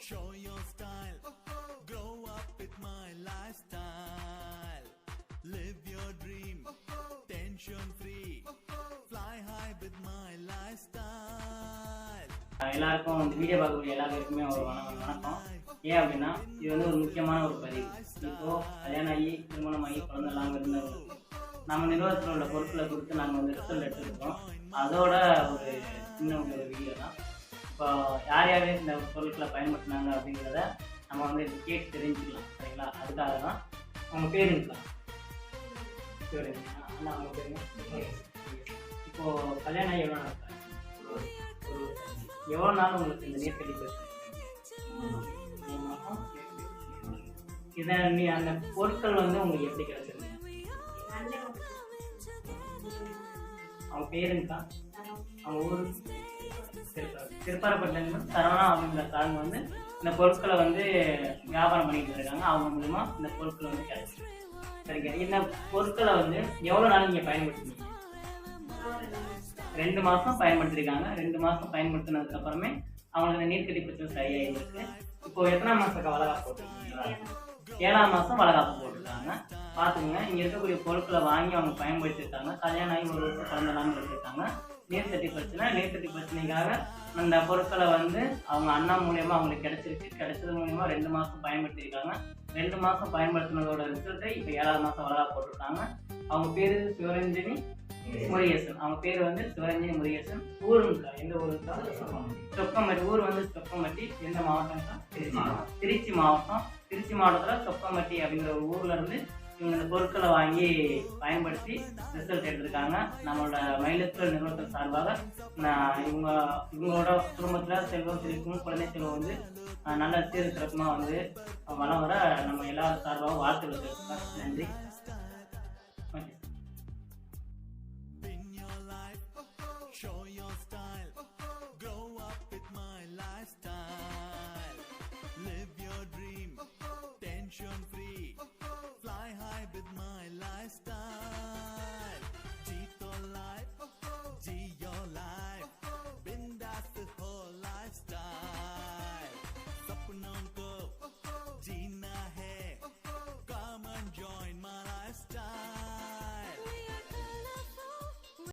show your style, grow up with my lifestyle. Live your dream, tension free, fly high with my lifestyle. எல்லாருக்கும் இந்த video பார்க்கக்கூடிய எல்லாருக்குமே ஒரு வணக்கம் வணக்கம். ஏன் அப்படின்னா இது வந்து ஒரு முக்கியமான ஒரு பதிவு. இப்போ கல்யாணம் ஆகி திருமணம் ஆகி குழந்தை இல்லாமல் இருந்தவங்களுக்கு நம்ம நிறுவனத்தில் உள்ள பொருட்களை கொடுத்து நாங்கள் வந்து ரிசல்ட் எடுத்துருக்கோம். அதோட ஒரு சின்ன ஒரு வீடியோ தான். இப்போ யார் யார் இந்த பொருட்களை பயன்படுத்தினாங்க அப்படிங்கிறத நம்ம வந்து கேட்டு தெரிஞ்சுக்கலாம் சரிங்களா? அதுக்காக தான் அவங்க பேர் இருக்கலாம். சரி அண்ணா அவங்க பேருங்க இப்போது கல்யாணம் எவ்வளோ நாள்? எவ்வளோ நாள் உங்களுக்கு இந்த நீர் கழிப்பு இதை நீ அந்த பொருட்கள் வந்து உங்களுக்கு எப்படி கிடைச்சிருக்கு? அவங்க பேருங்கக்கா அவங்க ஊர்? திருப்பாறை சரவணா அப்படிங்கிற சாங் வந்து இந்த பொருட்களை வந்து வியாபாரம் பண்ணிட்டு இருக்காங்க. அவங்க மூலமா இந்த பொருட்கள் வந்து கிடைச்சிருக்கு. சரிங்க. இந்த பொருட்களை வந்து எவ்வளோ நாள் நீங்கள் பயன்படுத்துனீங்க ரெண்டு மாசம் பயன்படுத்திருக்காங்க. ரெண்டு மாசம் பயன்படுத்தினதுக்கு அப்புறமே அவங்களுக்கு இந்த நீர்க்கட்டி பிரச்சனை சரியாயிருக்கு. இப்போ எத்தனாம் மாசத்துக்கு வளகாப்பு போட்டுருக்கீங்களா? ஏழாம் மாசம் வளகாப்பு போட்டிருக்காங்க. பார்த்துக்கோங்க. இங்க இருக்கக்கூடிய பொருட்களை வாங்கி அவங்க பயன்படுத்திருக்காங்க கல்யாணம் ஆகி ஒரு வருஷம் குழந்தைலாம் நீர் தட்டி பிரச்சனை நீர்க்கட்டி பிரச்சனைக்காக அந்த பொருட்களை வந்து அவங்க அண்ணா மூலியமா அவங்களுக்கு கிடைச்சிருக்கு. கிடைச்சது மூலியமா ரெண்டு மாதம் பயன்படுத்தியிருக்காங்க. ரெண்டு மாதம் பயன்படுத்தினதோட ரிசல்ட்டை இப்போ ஏழாவது மாதம் வளகாப்பு போட்டிருக்காங்க. அவங்க பேர் சிவரஞ்சனி முருகேசன். அவங்க பேர் வந்து சிவரஞ்சனி முருகேசன். ஊருங்கா? எந்த ஊருக்கா சொக்கம்பட்டி ஊர் வந்து சொக்கம்பட்டி எந்த மாவட்டம்க்கா திருச்சி திருச்சி மாவட்டம். திருச்சி மாவட்டத்தில் சொக்கம்பட்டி அப்படிங்கிற ஒரு ஊர்ல இருந்து இவங்க இந்த பொருட்களை வாங்கி பயன்படுத்தி ரிசல்ட் எடுத்திருக்காங்க. நம்மளோட மயிலத்தூர் நிறுவனத்தின் சார்பாக நான் இவங்க இவங்களோட குடும்பத்தில் செல்வம் செழிக்கும் குழந்தை செல்வம் வந்து நல்ல சீர் வந்து வளம் வர நம்ம எல்லா சார்பாகவும் வாழ்த்துக்கள் நன்றி.